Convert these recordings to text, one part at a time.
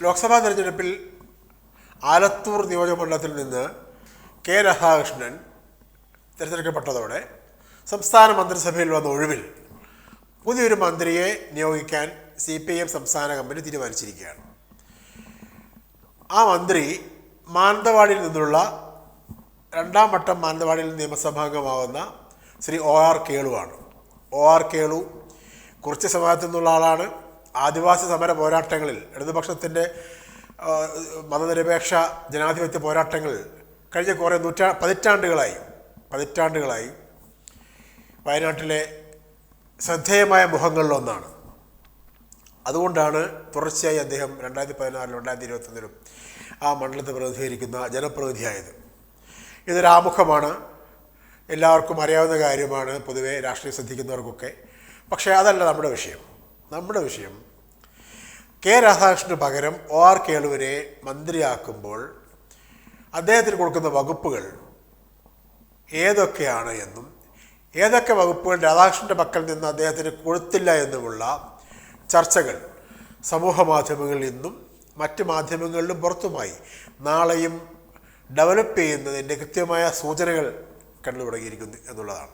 ലോക്സഭാ തെരഞ്ഞെടുപ്പിൽ ആലത്തൂർ നിയോജകമണ്ഡലത്തിൽ നിന്ന് കെ രാധാകൃഷ്ണൻ തിരഞ്ഞെടുക്കപ്പെട്ടതോടെ സംസ്ഥാന മന്ത്രിസഭയിൽ വന്ന ഒഴിവിൽ പുതിയൊരു മന്ത്രിയെ നിയോഗിക്കാൻ സി പി എം സംസ്ഥാന കമ്മിറ്റി തീരുമാനിച്ചിരിക്കുകയാണ്. ആ മന്ത്രി മാനന്തവാടിയിൽ നിന്നുള്ള രണ്ടാം വട്ടം മാനന്തവാടിയിൽ നിയമസഭാംഗമാകുന്ന ശ്രീ ഒ ആർ കേളുവാണ്. ഒ ആർ കേളു കുറച്ച് സമയത്തു നിന്നുള്ള ആളാണ്. ആദിവാസി സമര പോരാട്ടങ്ങളിൽ ഇടതുപക്ഷത്തിന്റെ മതനിരപേക്ഷ ജനാധിപത്യ പോരാട്ടങ്ങൾ കഴിഞ്ഞ കുറേ നൂറ്റാ പതിറ്റാണ്ടുകളായി പതിറ്റാണ്ടുകളായി വയനാട്ടിലെ ശ്രദ്ധേയമായ മുഖങ്ങളിലൊന്നാണ്. അതുകൊണ്ടാണ് തുടർച്ചയായി അദ്ദേഹം രണ്ടായിരത്തി പതിനാറിലും രണ്ടായിരത്തി ഇരുപത്തൊന്നിലും ആ മണ്ഡലത്തെ പ്രതിനിധീകരിക്കുന്ന ജനപ്രതിനിധിയായത്. ഇതൊരു ആമുഖമാണ്. എല്ലാവർക്കും അറിയാവുന്ന കാര്യമാണ് പൊതുവെ രാഷ്ട്രീയം ശ്രദ്ധിക്കുന്നവർക്കൊക്കെ. പക്ഷേ അതല്ല നമ്മുടെ വിഷയം. നമ്മുടെ വിഷയം കെ രാധാകൃഷ്ണന് പകരം ഒ ആർ കേളുവിനെ മന്ത്രിയാക്കുമ്പോൾ അദ്ദേഹത്തിന് കൊടുക്കുന്ന വകുപ്പുകൾ ഏതൊക്കെയാണ് എന്നും ഏതൊക്കെ വകുപ്പുകൾ രാധാകൃഷ്ണന്റെ പക്കൽ നിന്ന് അദ്ദേഹത്തിന് കൊടുത്തില്ല എന്നുമുള്ള ചർച്ചകൾ സമൂഹ മാധ്യമങ്ങളിൽ നിന്നും മറ്റ് മാധ്യമങ്ങളിലും പുറത്തുമായി നാളെയും ഡെവലപ്പ് ചെയ്യുന്നതിന്റെ കൃത്യമായ സൂചനകൾ കണ്ടു തുടങ്ങിയിരിക്കുന്നു എന്നുള്ളതാണ്.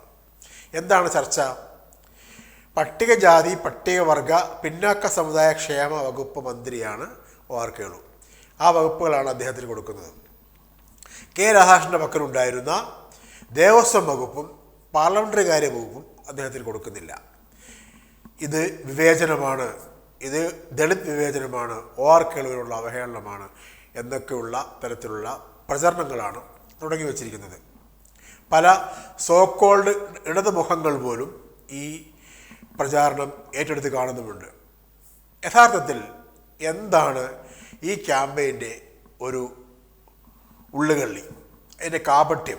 എന്താണ് ചർച്ച? പട്ടികജാതി പട്ടികവർഗ പിന്നാക്ക സമുദായ ക്ഷേമ വകുപ്പ് മന്ത്രിയാണ് ഒ ആർ കേളു ആ വകുപ്പുകളാണ് അദ്ദേഹത്തിന് കൊടുക്കുന്നത്. കെ രാധാകൃഷ്ണന്റെ പക്കലുണ്ടായിരുന്ന ദേവസ്വം വകുപ്പും പാർലമെന്ററി കാര്യ വകുപ്പും അദ്ദേഹത്തിന് കൊടുക്കുന്നില്ല. ഇത് വിവേചനമാണ്. ഇത് ദളിത് വിവേചനമാണ്. ഒ ആർ കേളുവിനുള്ള അവഹേളനമാണ് എന്നൊക്കെയുള്ള തരത്തിലുള്ള പ്രചരണങ്ങളാണ് തുടങ്ങി വച്ചിരിക്കുന്നത്. പല സോക്കോൾഡ് ഇടതുമുഖങ്ങൾ പോലും ഈ പ്രചാരണം ഏറ്റെടുത്ത് കാണുന്നുമുണ്ട്. യഥാർത്ഥത്തിൽ എന്താണ് ഈ ക്യാമ്പയിന്റെ ഒരു ഉള്ളുകള്ളി? അതിന്റെ കാപട്യം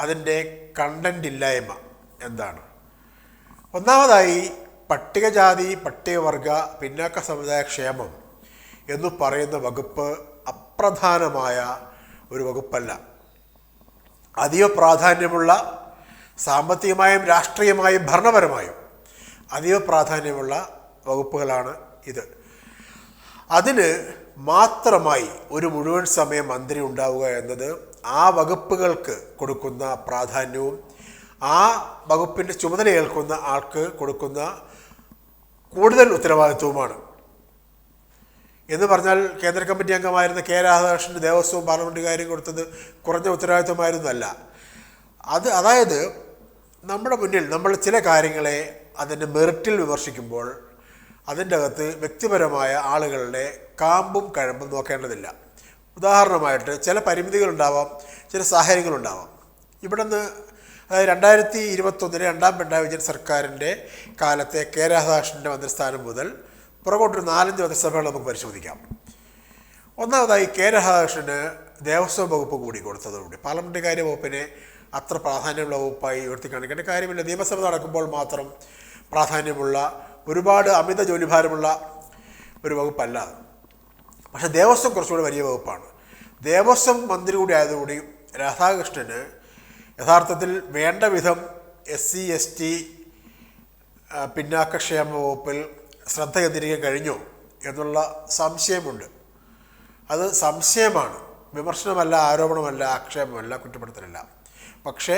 അതിന്റെ കണ്ടന്റ് ഇല്ലായ്മ എന്താണ്? ഒന്നാമതായി പട്ടികജാതി പട്ടികവർഗ പിന്നാക്ക സമുദായ ക്ഷേമം എന്ന് പറയുന്ന വകുപ്പ് അപ്രധാനമായ ഒരു വകുപ്പല്ല. അതീവ പ്രാധാന്യമുള്ള സാമ്പത്തികമായും രാഷ്ട്രീയമായും ഭരണപരമായും അതീവ പ്രാധാന്യമുള്ള വകുപ്പുകളാണ് ഇത്. അതിന് മാത്രമായി ഒരു മുഴുവൻ സമയം മന്ത്രി ഉണ്ടാവുക എന്നത് ആ വകുപ്പുകൾക്ക് കൊടുക്കുന്ന പ്രാധാന്യവും ആ വകുപ്പിന്റെ ചുമതല ഏൽക്കുന്ന ആൾക്ക് കൊടുക്കുന്ന കൂടുതൽ ഉത്തരവാദിത്വവുമാണ്. എന്ന് പറഞ്ഞാൽ കേന്ദ്ര കമ്മിറ്റി അംഗമായിരുന്ന കെ രാധാകൃഷ്ണൻ ദേവസ്വവും പാർലമെന്റ് കാര്യം കൊടുത്തത് കുറഞ്ഞ ഉത്തരവാദിത്വമായിരുന്നല്ല അത് അതായത് നമ്മുടെ മുന്നിൽ നമ്മൾ ചില കാര്യങ്ങളെ അതിന്റെ മെറിറ്റിൽ വിമർശിക്കുമ്പോൾ അതിന്റെ അകത്ത് വ്യക്തിപരമായ ആളുകളുടെ കാമ്പും കഴമ്പും നോക്കേണ്ടതില്ല. ഉദാഹരണമായിട്ട് ചില പരിമിതികളുണ്ടാവാം ചില സാഹചര്യങ്ങളുണ്ടാവാം. ഇവിടെ നിന്ന് അതായത് രണ്ടായിരത്തി ഇരുപത്തൊന്നിലെ രണ്ടാം പിണറായി വിജയൻ സർക്കാരിന്റെ കാലത്തെ കെ രാധാകൃഷ്ണന്റെ മന്ത്രിസ്ഥാനം മുതൽ പുറകോട്ടൊരു നാലഞ്ച് മന്ത്രിസഭകൾ നമുക്ക് പരിശോധിക്കാം. ഒന്നാമതായി കെ രാധാകൃഷ്ണന് ദേവസ്വം വകുപ്പ് കൂടി കൊടുത്തതോടുകൂടി. പാർലമെന്റ് കാര്യ വകുപ്പിനെ അത്ര പ്രാധാന്യമുള്ള വകുപ്പായി ഉയർത്തി കാര്യമില്ല. നിയമസഭ നടക്കുമ്പോൾ മാത്രം പ്രാധാന്യമുള്ള ഒരുപാട് അമിത ജോലിഭാരമുള്ള ഒരു വകുപ്പല്ല പക്ഷേ ദേവസ്വം കുറച്ചുകൂടി വലിയ വകുപ്പാണ്. ദേവസ്വം മന്ത്രി കൂടി ആയതുകൂടി രാധാകൃഷ്ണന് യഥാർത്ഥത്തിൽ വേണ്ട വിധം എസ് സി എസ് ടി പിന്നാക്കക്ഷേമ വകുപ്പിൽ ശ്രദ്ധ കേന്ദ്രീകരിക്കാൻ കഴിഞ്ഞോ എന്നുള്ള സംശയമുണ്ട്. അത് സംശയമാണ്. വിമർശനമല്ല ആരോപണമല്ല ആക്ഷേപമല്ല കുറ്റപ്പെടുത്തലല്ല. പക്ഷേ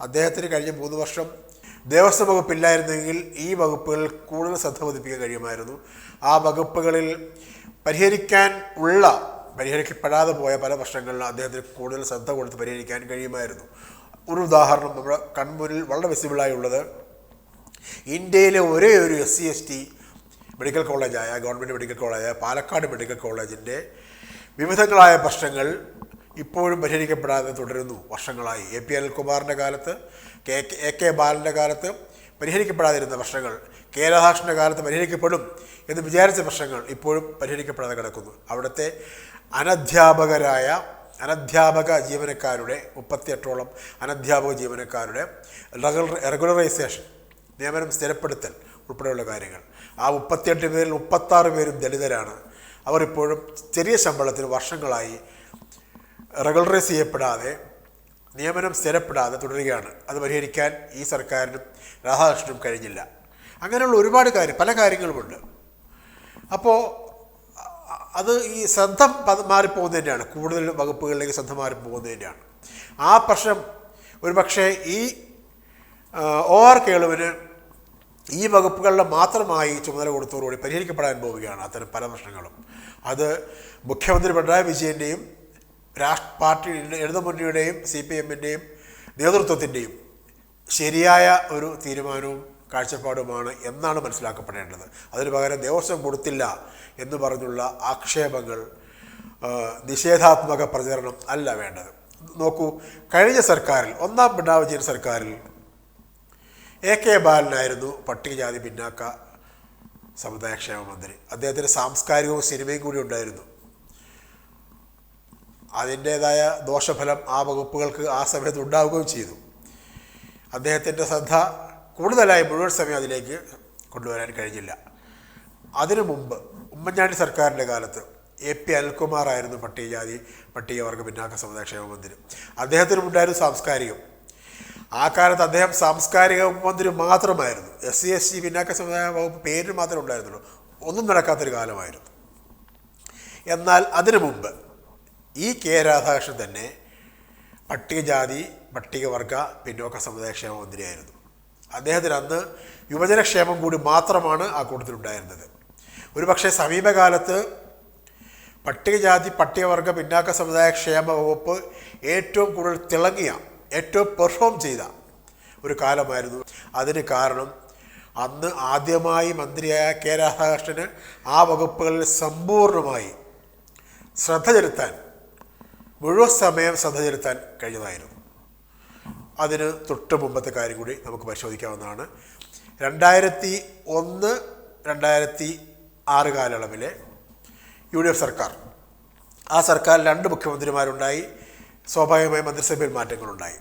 അദ്ദേഹത്തിന് കഴിഞ്ഞ മൂന്ന് വർഷം ദേവസ്വം വകുപ്പില്ലായിരുന്നെങ്കിൽ ഈ വകുപ്പുകൾ കൂടുതൽ ശ്രദ്ധ പതിപ്പിക്കാൻ കഴിയുമായിരുന്നു. ആ വകുപ്പുകളിൽ പരിഹരിക്കാൻ ഉള്ള പരിഹരിക്കപ്പെടാതെ പോയ പല പ്രശ്നങ്ങളിലും അദ്ദേഹത്തിന് കൂടുതൽ ശ്രദ്ധ കൊടുത്ത് പരിഹരിക്കാൻ കഴിയുമായിരുന്നു. ഒരു ഉദാഹരണം നമ്മുടെ കൺമുന്നിൽ വളരെ വിസിബിളായി ഉള്ളത് ഇന്ത്യയിലെ ഒരേ ഒരു S C S T medical കോളേജായ government medical കോളേജായ പാലക്കാട് മെഡിക്കൽ കോളേജിന്റെ വിവിധങ്ങളായ പ്രശ്നങ്ങൾ ഇപ്പോഴും പരിഹരിക്കപ്പെടാതെ തുടരുന്നു. വർഷങ്ങളായി. എ പി അനിൽകുമാറിന്റെ കാലത്ത് കെ എ കെ ബാലന്റെ കാലത്ത് പരിഹരിക്കപ്പെടാതിരുന്ന പ്രശ്നങ്ങൾ കെ രാധാകൃഷ്ണന്റെ കാലത്ത് പരിഹരിക്കപ്പെടും എന്ന് വിചാരിച്ച പ്രശ്നങ്ങൾ ഇപ്പോഴും പരിഹരിക്കപ്പെടാതെ കിടക്കുന്നു. അവിടുത്തെ അനധ്യാപകരായ അനധ്യാപക ജീവനക്കാരുടെ മുപ്പത്തിയെട്ടോളം അനധ്യാപക ജീവനക്കാരുടെ റെഗുലർ റെഗുലറൈസേഷൻ നിയമനം സ്ഥിരപ്പെടുത്തൽ ഉൾപ്പെടെയുള്ള കാര്യങ്ങൾ. ആ മുപ്പത്തിയെട്ട് പേരിൽ മുപ്പത്താറ് പേരും ദളിതരാണ്. അവർ ഇപ്പോഴും ചെറിയ ശമ്പളത്തിന് വർഷങ്ങളായി റെഗുലറൈസ് ചെയ്യപ്പെടാതെ നിയമനം സ്ഥിരപ്പെടാതെ തുടരുകയാണ്. അത് പരിഹരിക്കാൻ ഈ സർക്കാരിനും രാധാകൃഷ്ണനും കഴിഞ്ഞില്ല. അങ്ങനെയുള്ള ഒരുപാട് കാര്യം പല കാര്യങ്ങളുമുണ്ട്. അപ്പോൾ അത് ഈ ശ്രദ്ധ മാറിപ്പോകുന്നതിന്റെയാണ് കൂടുതൽ വകുപ്പുകളിലേക്ക് ശ്രദ്ധ മാറിപ്പോകുന്നതിന്റെയാണ് ആ പ്രശ്നം ഒരുപക്ഷെ ഈ ഒ ആർ കേളുവിന് ഈ വകുപ്പുകളുടെ മാത്രമായി ചുമതല കൊടുത്തോടുകൂടി പരിഹരിക്കപ്പെടാൻ പോവുകയാണ്. അത്തരം പല പ്രശ്നങ്ങളും. അത് മുഖ്യമന്ത്രി പിണറായി വിജയന്റെയും രാഷ്ട്ര പാർട്ടി ഇടതുമുന്നണിയുടെയും സി പി എമ്മിന്റെയും നേതൃത്വത്തിന്റെയും ശരിയായ ഒരു തീരുമാനവും കാഴ്ചപ്പാടുമാണ് എന്നാണ് മനസ്സിലാക്കപ്പെടേണ്ടത്. അതിന് പകരം ദേവസ്വം കൊടുത്തില്ല എന്ന് പറഞ്ഞുള്ള ആക്ഷേപങ്ങൾ നിഷേധാത്മക പ്രചരണം അല്ല വേണ്ടത്. നോക്കൂ കഴിഞ്ഞ സർക്കാരിൽ ഒന്നാം പിണറായി സർക്കാരിൽ എ കെ ബാലനായിരുന്നു പട്ടികജാതി പിന്നാക്ക സമുദായക്ഷേമ മന്ത്രി. അദ്ദേഹത്തിന് സാംസ്കാരികവും സിനിമയും കൂടി ഉണ്ടായിരുന്നു. അതിന്റേതായ ദോഷഫലം ആ വകുപ്പുകൾക്ക് ആ സമയത്ത് ഉണ്ടാവുകയും ചെയ്തു. അദ്ദേഹത്തിന്റെ ശ്രദ്ധ കൂടുതലായി മുഴുവൻ സമയം അതിലേക്ക് കൊണ്ടുവരാൻ കഴിഞ്ഞില്ല. അതിനു മുമ്പ് ഉമ്മൻചാണ്ടി സർക്കാരിന്റെ കാലത്ത് എ പി അനിൽകുമാർ ആയിരുന്നു പട്ടികജാതി പട്ടികവർഗ പിന്നാക്ക സമുദായക്ഷേമ മന്ത്രി. അദ്ദേഹത്തിന് ഉണ്ടായിരുന്നു സാംസ്കാരികം. ആ കാലത്ത് അദ്ദേഹം സാംസ്കാരിക മന്ത്രി മാത്രമായിരുന്നു. എസ് സി എസ് ടി പിന്നാക്ക സമുദായ വകുപ്പ് പേരിന് മാത്രമേ ഉണ്ടായിരുന്നുള്ളൂ. ഒന്നും നടക്കാത്തൊരു കാലമായിരുന്നു. എന്നാൽ അതിനു മുമ്പ് ഈ കെ രാധാകൃഷ്ണൻ തന്നെ പട്ടികജാതി പട്ടികവർഗ പിന്നോക്ക സമുദായക്ഷേമ മന്ത്രിയായിരുന്നു. അദ്ദേഹത്തിന് അന്ന് യുവജനക്ഷേമം കൂടി മാത്രമാണ് ആ കൂട്ടത്തിലുണ്ടായിരുന്നത്. ഒരുപക്ഷെ സമീപകാലത്ത് പട്ടികജാതി പട്ടികവർഗ പിന്നാക്ക സമുദായ ക്ഷേമ വകുപ്പ് ഏറ്റവും കൂടുതൽ തിളങ്ങിയ ഏറ്റവും പെർഫോം ചെയ്ത ഒരു കാലമായിരുന്നു. അതിന് കാരണം അന്ന് ആദ്യമായി മന്ത്രിയായ കെ രാധാകൃഷ്ണന് ആ വകുപ്പുകളിൽ സമ്പൂർണമായി ശ്രദ്ധ ചെലുത്താൻ മുഴുവൻ സമയം ശ്രദ്ധ ചെലുത്താൻ കഴിഞ്ഞതായിരുന്നു. അതിന് തൊട്ട് മുമ്പത്തെ കാര്യം കൂടി നമുക്ക് പരിശോധിക്കാവുന്നതാണ്. രണ്ടായിരത്തി ഒന്ന് രണ്ടായിരത്തി ആറ് കാലയളവിലെ യു ഡി എഫ് സർക്കാർ. ആ സർക്കാരിൽ രണ്ട് മുഖ്യമന്ത്രിമാരുണ്ടായി. സ്വാഭാവികമായി മന്ത്രിസഭയിൽ മാറ്റങ്ങളുണ്ടായി.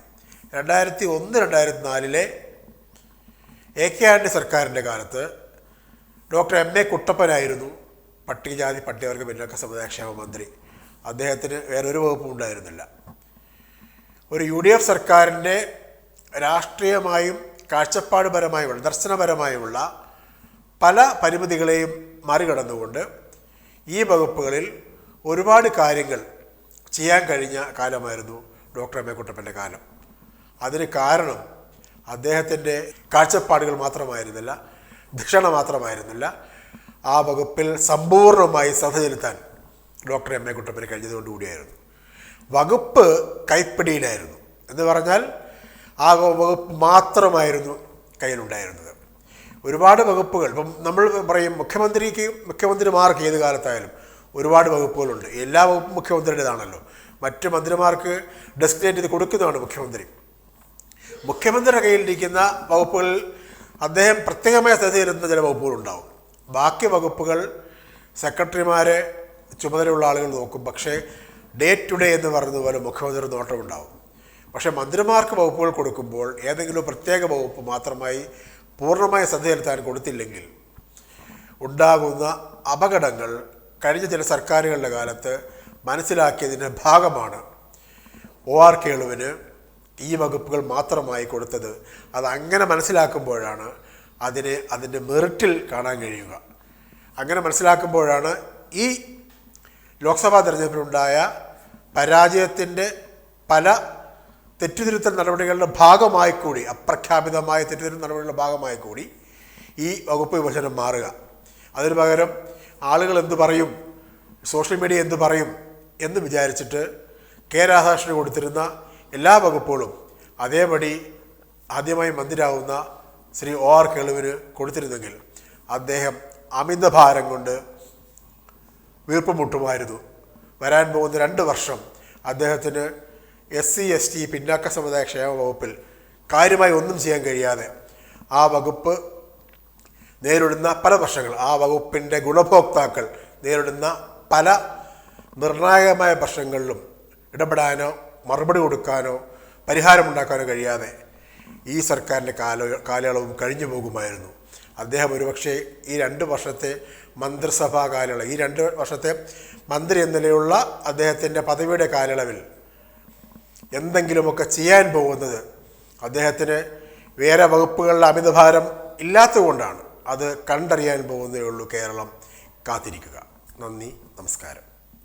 രണ്ടായിരത്തി ഒന്ന് രണ്ടായിരത്തി നാലിലെ എ കെ ആൻഡി സർക്കാരിന്റെ കാലത്ത് ഡോക്ടർ എം എ കുട്ടപ്പനായിരുന്നു പട്ടികജാതി പട്ടികവർഗ പിന്നോക്ക സമുദായക്ഷേമ മന്ത്രി. അദ്ദേഹത്തിന് വേറൊരു വകുപ്പും ഉണ്ടായിരുന്നില്ല. ഒരു യു ഡി എഫ് സർക്കാരിന്റെ രാഷ്ട്രീയമായും കാഴ്ചപ്പാടുപരമായുമുള്ള ദർശനപരമായുമുള്ള പല പരിമിതികളെയും മറികടന്നുകൊണ്ട് ഈ വകുപ്പുകളിൽ ഒരുപാട് കാര്യങ്ങൾ ചെയ്യാൻ കഴിഞ്ഞ കാലമായിരുന്നു ഡോക്ടർ എം എ കുട്ടപ്പന്റെ കാലം. അതിന് കാരണം അദ്ദേഹത്തിന്റെ കാഴ്ചപ്പാടുകൾ മാത്രമായിരുന്നില്ല ധിഷണ മാത്രമായിരുന്നില്ല. ആ വകുപ്പിൽ സമ്പൂർണമായി ശ്രദ്ധ ചെലുത്താൻ ഡോക്ടർ എം എ കഴിഞ്ഞതുകൊണ്ട് കൂടിയായിരുന്നു. വകുപ്പ് കൈപ്പിടിയിലായിരുന്നു. എന്ന് പറഞ്ഞാൽ ആ വകുപ്പ് മാത്രമായിരുന്നു കയ്യിലുണ്ടായിരുന്നത്. ഒരുപാട് വകുപ്പുകൾ ഇപ്പം നമ്മൾ പറയും മുഖ്യമന്ത്രിക്ക് മുഖ്യമന്ത്രിമാർക്ക് ഏത് കാലത്തായാലും ഒരുപാട് വകുപ്പുകളുണ്ട്. എല്ലാ വകുപ്പും മുഖ്യമന്ത്രിയുടേതാണല്ലോ. മറ്റ് മന്ത്രിമാർക്ക് ഡെസ്റ്റിനേറ്റ് ചെയ്ത് കൊടുക്കുന്നതാണ് മുഖ്യമന്ത്രി. മുഖ്യമന്ത്രിയുടെ കയ്യിലിരിക്കുന്ന വകുപ്പുകൾ അദ്ദേഹം പ്രത്യേകമായി ശ്രദ്ധ ചില വകുപ്പുകളുണ്ടാവും. ബാക്കി വകുപ്പുകൾ സെക്രട്ടറിമാരെ ചുമതലയുള്ള ആളുകൾ നോക്കും. പക്ഷേ ഡേ ടു ഡേ എന്ന് പറയുന്നത് പോലെ മുഖ്യമന്ത്രി നോട്ടമുണ്ടാവും പക്ഷേ മന്ത്രിമാർക്ക് വകുപ്പുകൾ കൊടുക്കുമ്പോൾ ഏതെങ്കിലും പ്രത്യേക വകുപ്പ് മാത്രമായി പൂർണമായി ശ്രദ്ധ ചെലുത്താൻ കൊടുത്തില്ലെങ്കിൽ ഉണ്ടാകുന്ന അപകടങ്ങൾ കഴിഞ്ഞ ചില സർക്കാരുകളുടെ കാലത്ത് മനസ്സിലാക്കിയതിന്റെ ഭാഗമാണ് ഒ ആർ കേളുവിന് ഈ വകുപ്പുകൾ മാത്രമായി കൊടുത്തത്. അത് അങ്ങനെ മനസ്സിലാക്കുമ്പോഴാണ് അതിനെ അതിന്റെ മെറിറ്റിൽ കാണാൻ കഴിയുക. അങ്ങനെ മനസ്സിലാക്കുമ്പോഴാണ് ഈ ലോക്സഭാ തെരഞ്ഞെടുപ്പിലുണ്ടായ പരാജയത്തിന്റെ പല തെറ്റുതിരുത്തൽ നടപടികളുടെ ഭാഗമായി കൂടി അപ്രഖ്യാപിതമായ തെറ്റുതിരുത്തൽ നടപടികളുടെ ഭാഗമായി കൂടി ഈ വകുപ്പ് വിഭജനം മാറുക. അതിന് പകരം ആളുകൾ എന്ത് പറയും സോഷ്യൽ മീഡിയ എന്ത് പറയും എന്ന് വിചാരിച്ചിട്ട് കെ രാധാകൃഷ്ണന് കൊടുത്തിരുന്ന എല്ലാ വകുപ്പുകളും അതേപടി ആദ്യമായി മന്ത്രിയാവുന്ന ശ്രീ ഒ ആർ കേളുവിന് കൊടുത്തിരുന്നെങ്കിൽ അദ്ദേഹം അമിതഭാരം കൊണ്ട് വീർപ്പ് മുട്ടുമായിരുന്നു വരാൻ പോകുന്ന രണ്ട് വർഷം അദ്ദേഹത്തിന് എസ് സി എസ് ടി പിന്നാക്ക സമുദായ ക്ഷേമ വകുപ്പിൽ കാര്യമായി ഒന്നും ചെയ്യാൻ കഴിയാതെ ആ വകുപ്പ് നേരിടുന്ന പല പ്രശ്നങ്ങൾ ആ വകുപ്പിന്റെ ഗുണഭോക്താക്കൾ നേരിടുന്ന പല നിർണായകമായ പ്രശ്നങ്ങളിലും ഇടപെടാനോ മറുപടി കൊടുക്കാനോ പരിഹാരമുണ്ടാക്കാനോ കഴിയാതെ ഈ സർക്കാരിന്റെ കാല കാലയളവും കഴിഞ്ഞു പോകുമായിരുന്നു. അദ്ദേഹം ഒരുപക്ഷെ ഈ രണ്ട് വർഷത്തെ മന്ത്രിസഭാ കാലയളവ് ഈ രണ്ട് വർഷത്തെ മന്ത്രി എന്ന നിലയുള്ള അദ്ദേഹത്തിന്റെ പദവിയുടെ കാലയളവിൽ എന്തെങ്കിലുമൊക്കെ ചെയ്യാൻ പോകുന്നത് അദ്ദേഹത്തിന് വേറെ വകുപ്പുകളുടെ അമിതഭാരം ഇല്ലാത്തതുകൊണ്ടാണ്. അത് കണ്ടറിയാൻ പോകുന്നേ ഉള്ളൂ കേരളം. കാത്തിരിക്കുക. നന്ദി. നമസ്കാരം.